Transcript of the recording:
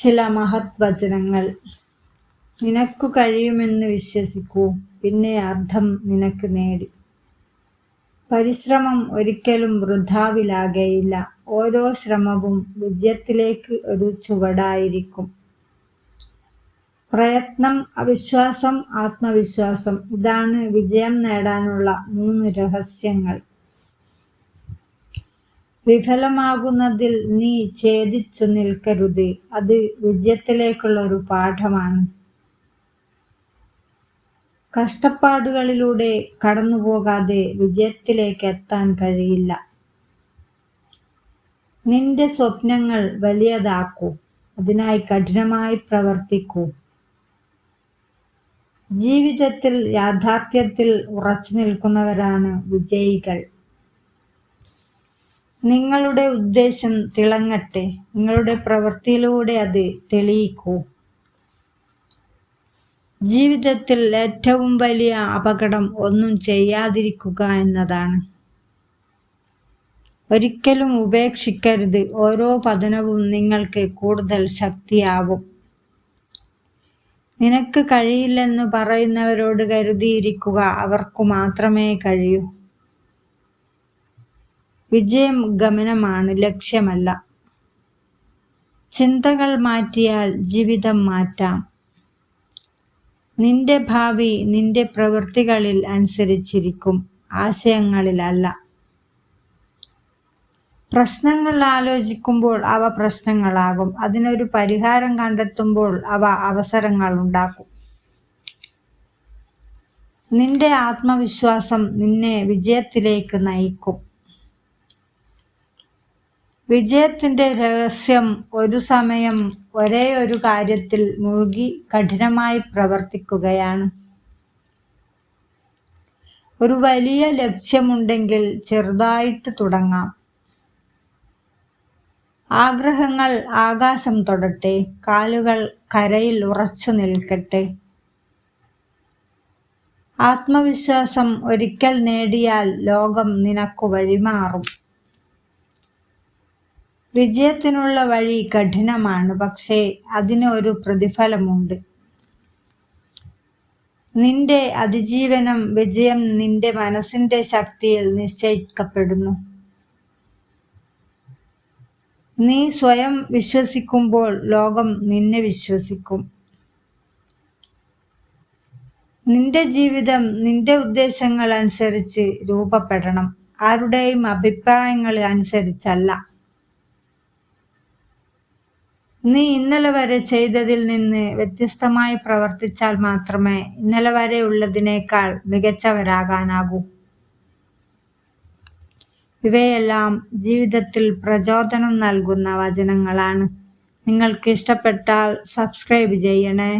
ചില മഹത് വചനങ്ങൾ നിനക്കു കഴിയുമെന്ന് വിശ്വസിക്കൂ പിന്നെ അർത്ഥം നിനക്ക് നേടി. പരിശ്രമം ഒരിക്കലും വൃഥാവിലാകയില്ല. ഓരോ ശ്രമവും വിജയത്തിലേക്ക് ഒരു ചുവടായിരിക്കും. പ്രയത്നം അവിശ്വാസം ആത്മവിശ്വാസം ഇതാണ് വിജയം നേടാനുള്ള മൂന്ന് രഹസ്യങ്ങൾ. വിഫലമാകുന്നതിൽ നീ ഛേദിച്ചു നിൽക്കരുത്. അത് വിജയത്തിലേക്കുള്ള ഒരു പാഠമാണ്. കഷ്ടപ്പാടുകളിലൂടെ കടന്നുപോകാതെ വിജയത്തിലേക്ക് എത്താൻ കഴിയില്ല. നിന്റെ സ്വപ്നങ്ങൾ വലിയതാക്കൂ. അതിനായി കഠിനമായി പ്രവർത്തിക്കൂ. ജീവിതത്തിൽ യാഥാർത്ഥ്യത്തിൽ ഉറച്ചു നിൽക്കുന്നവരാണ് വിജയികൾ. നിങ്ങളുടെ ഉദ്ദേശം തിളങ്ങട്ടെ. നിങ്ങളുടെ പ്രവൃത്തിയിലൂടെ അത് തെളിയിക്കൂ. ജീവിതത്തിൽ ഏറ്റവും വലിയ അപകടം ഒന്നും ചെയ്യാതിരിക്കുക എന്നതാണ്. ഒരിക്കലും ഉപേക്ഷിക്കരുത്. ഓരോ പതനവും നിങ്ങൾക്ക് കൂടുതൽ ശക്തിയാവും. നിനക്ക് കഴിയില്ലെന്ന് പറയുന്നവരോട് കരുതിയിരിക്കുക. അവർക്ക് മാത്രമേ കഴിയൂ. വിജയം ഗമനമാണ് ലക്ഷ്യമല്ല. ചിന്തകൾ മാറ്റിയാൽ ജീവിതം മാറ്റാം. നിന്റെ ഭാവി നിന്റെ പ്രവൃത്തികളിൽ അനുസരിച്ചിരിക്കും ആശയങ്ങളിലല്ല പ്രശ്നങ്ങൾ ആലോചിക്കുമ്പോൾ അവ പ്രശ്നങ്ങളാകും. അതിനൊരു പരിഹാരം കണ്ടെത്തുമ്പോൾ അവ അവസരങ്ങൾ ഉണ്ടാക്കും. നിന്റെ ആത്മവിശ്വാസം നിന്നെ വിജയത്തിലേക്ക് നയിക്കും. വിജയത്തിന്റെ രഹസ്യം ഒരു സമയം ഒരേ ഒരു കാര്യത്തിൽ മുഴുകി കഠിനമായി പ്രവർത്തിക്കുകയാണ്. ഒരു വലിയ ലക്ഷ്യമുണ്ടെങ്കിൽ ചെറുതായിട്ട് തുടങ്ങാം. ആഗ്രഹങ്ങൾ ആകാശം തൊടട്ടെ കാലുകൾ കരയിൽ ഉറച്ചു നിൽക്കട്ടെ. ആത്മവിശ്വാസം ഒരിക്കൽ നേടിയാൽ ലോകം നിനക്കു വഴിമാറും. വിജയത്തിനുള്ള വഴി കഠിനമാണ് പക്ഷേ അതിന് ഒരു പ്രതിഫലമുണ്ട്. നിന്റെ അതിജീവനം വിജയം നിന്റെ മനസ്സിന്റെ ശക്തിയിൽ നിശ്ചയിക്കപ്പെടുന്നു. നീ സ്വയം വിശ്വസിക്കുമ്പോൾ ലോകം നിന്നെ വിശ്വസിക്കും. നിന്റെ ജീവിതം നിന്റെ ഉദ്ദേശങ്ങൾ അനുസരിച്ച് രൂപപ്പെടണം. ആരുടെയും അഭിപ്രായങ്ങൾ അനുസരിച്ചല്ല. നീ ഇന്നലെ വരെ ചെയ്തതിൽ നിന്ന് വ്യത്യസ്തമായി പ്രവർത്തിച്ചാൽ മാത്രമേ ഇന്നലെ വരെ ഉള്ളതിനേക്കാൾ മികച്ചവരാകാനാകൂ. ഇവയെല്ലാം ജീവിതത്തിൽ പ്രചോദനം നൽകുന്ന വചനങ്ങളാണ്. നിങ്ങൾക്ക് ഇഷ്ടപ്പെട്ടാൽ സബ്സ്ക്രൈബ് ചെയ്യണേ.